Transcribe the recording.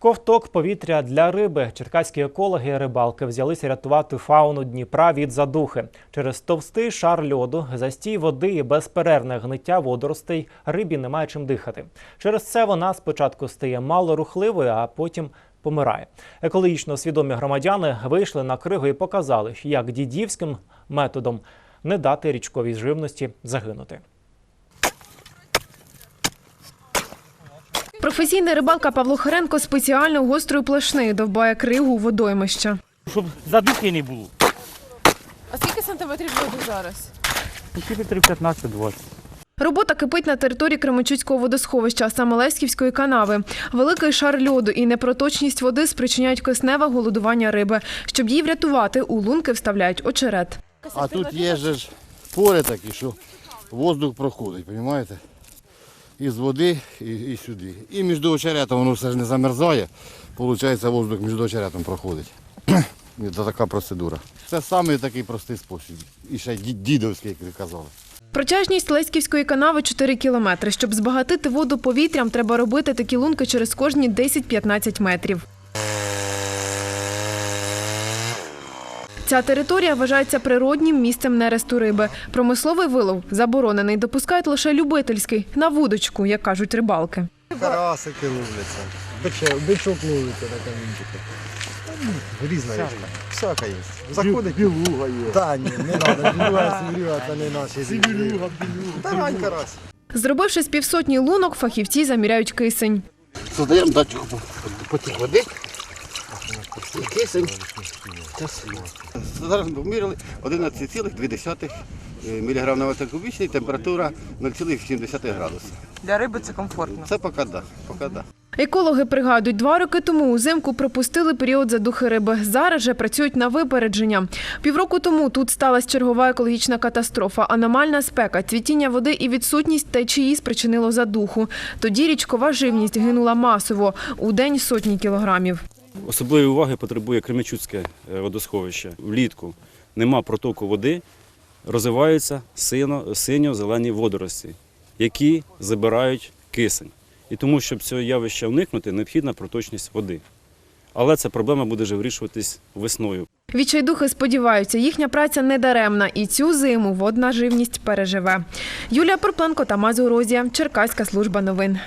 Ковток повітря для риби. Черкаські екологи і рибалки взялися рятувати фауну Дніпра від задухи. Через товстий шар льоду, застій води і безперервне гниття водоростей рибі немає чим дихати. Через це вона спочатку стає малорухливою, а потім помирає. Екологічно свідомі громадяни вийшли на кригу і показали, як дідівським методом не дати річковій живності загинути. Професійний рибалка Павло Хоренко спеціально гострою плашнею довбає кригу у водоймища. щоб задухи не було. А скільки сантиметрів води зараз? Кілометрів 15-20. Робота кипить на території Кременчуцького водосховища, а саме Леськівської канави. Великий шар льоду і непроточність води спричиняють кисневе голодування риби. Щоб її врятувати, у лунки вставляють очерет. А тут є же ж пори такі, що воздух проходить, розумієте? Із води і, і сюди. І між очеретом воно все ж не замерзає, виходить, воздух між очеретом проходить. Це така процедура. Це саме такий простий спосіб. І ще ді- дідовський, як ви казали. Протяжність Леськівської канави 4 кілометри. Щоб збагатити воду повітрям, треба робити такі лунки через кожні 10-15 метрів. Ця територія вважається природнім місцем нересту риби. Промисловий вилов заборонений. Допускають лише любительський на вудочку, як кажуть рибалки. Карасики ловляться, бичок, ловиться на камінчиках. Ну, Різна річка. Всяка є. Заходить. Білуга є. Та ні, не треба. Білуга, сіврюга, це не наші. Білуга. Та гань карась. Зробивши з півсотні лунок, фахівці заміряють кисень. Создаємо датчик потік води. Кисень. Зараз ми виміряли 11,2 мг на метр кубічний, температура 0,7 градуса. Для риби це комфортно. Це поки да, поки да. Екологи пригадують, два роки тому узимку пропустили період задухи риби. Зараз же працюють на випередження. Півроку тому тут сталася чергова екологічна катастрофа. Аномальна спека, цвітіння води і відсутність течії спричинило задуху. Тоді річкова живність гинула масово у день сотні кілограмів. Особливої уваги потребує Кременчуцьке е, водосховище. Влітку нема протоку води, розвиваються синьо-зелені водорості, які забирають кисень. І тому, щоб цього явища уникнути, необхідна проточність води. Але ця проблема буде вже вирішуватись весною. Відчайдухи сподіваються, їхня праця не даремна і цю зиму водна живність переживе. Юлія Порпленко, Тамаз Урозія, Черкаська служба новин.